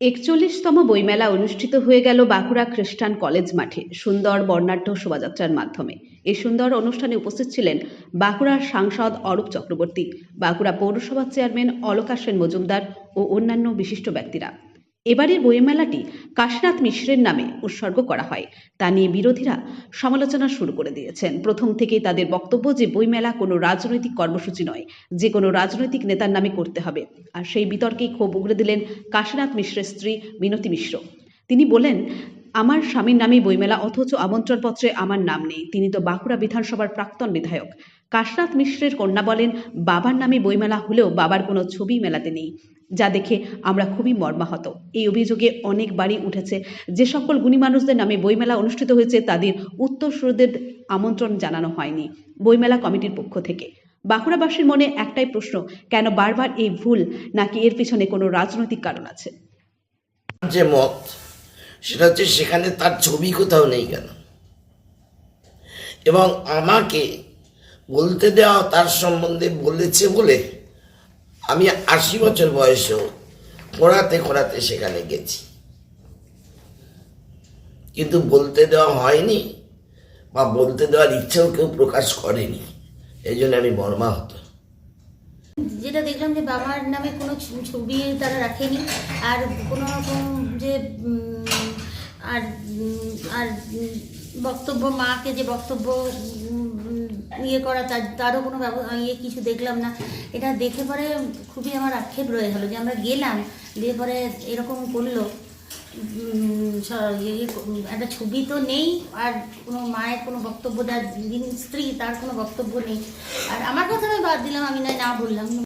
একচল্লিশতম বইমেলা অনুষ্ঠিত হয়ে গেল বাঁকুড়া খ্রিস্টান কলেজ মাঠে, সুন্দর বর্ণাঢ্য শোভাযাত্রার মাধ্যমে। এই সুন্দর অনুষ্ঠানে উপস্থিত ছিলেন বাঁকুড়ার সাংসদ অরূপ চক্রবর্তী, বাঁকুড়া পৌরসভার চেয়ারম্যান অলকা সেন মজুমদার ও অন্যান্য বিশিষ্ট ব্যক্তিরা। এবারের বইমেলাটি কাশীনাথ মিশ্রের নামে উৎসর্গ করা হয়। তা নিয়ে বিরোধীরা সমালোচনা শুরু করে দিয়েছেন। প্রথম থেকেই তাদের বক্তব্য যে বইমেলা কোনো রাজনৈতিক কর্মসূচি নয়, যে কোনো রাজনৈতিক নেতার নামে করতে হবে। আর সেই বিতর্কেই ক্ষোভ উগড়ে দিলেন কাশীনাথ মিশ্রের স্ত্রী মিনতি মিশ্র। তিনি বলেন, আমার স্বামীর নামে বইমেলা, অথচ আমন্ত্রণপত্রে আমার নাম নেই। তিনি তো বাঁকুড়া বিধানসভার প্রাক্তন বিধায়ক। কাশনাথ মিশ্রের কন্যা বলেন, বাবার নামে বইমেলা হলেও বাবার কোনো ছবি মেলাতে নেই। যা দেখে আমরা খুবই মর্মাহত। এই অভিযোগে অনেক বাড়ি উঠেছে যে সকল গুণী মানুষদের নামে বইমেলা অনুষ্ঠিত হয়েছে তাদের উত্তরসূরিদের আমন্ত্রণ জানানো হয়নি বইমেলা কমিটির পক্ষ থেকে। বাঁকুড়াবাসীর মনে একটাই প্রশ্ন, কেন বারবার এই ভুল নাকি এর পিছনে কোনো রাজনৈতিক কারণ আছে? যে মত, সেটা হচ্ছে সেখানে তার ছবি কোথাও নেই কেন? এবং আমাকে বলতে দেওয়া তার সম্বন্ধে বলেছে বলে আমি আশি বছর বয়সেও খোঁড়াতে খোঁড়াতে সেখানে গেছি। কিন্তু বলতে দেওয়া হয়নি বা বলতে দেওয়ার ইচ্ছেও কেউ প্রকাশ করেনি। এই জন্য আমি মর্মাহত যেটা দেখলাম যে বাবার নামে কোনো ছবি তারা রাখেনি, আর কোনো রকম যে আর আর বক্তব্য, মাকে যে বক্তব্য ইয়ে করা, তার, তারও কোনো ইয়ে কিছু দেখলাম না। এটা দেখে পরে খুবই আমার আক্ষেপ রয়ে গেলো যে আমরা গেলাম, দিয়ে পরে এরকম করল। স- ইয়ে একটা ছবি তো নেই, আর কোনো মায়ের কোনো বক্তব্য যার যিনি স্ত্রী, তার কোনো বক্তব্য নেই। আর আমার কথা আমি বাদ দিলাম, আমি না বললাম।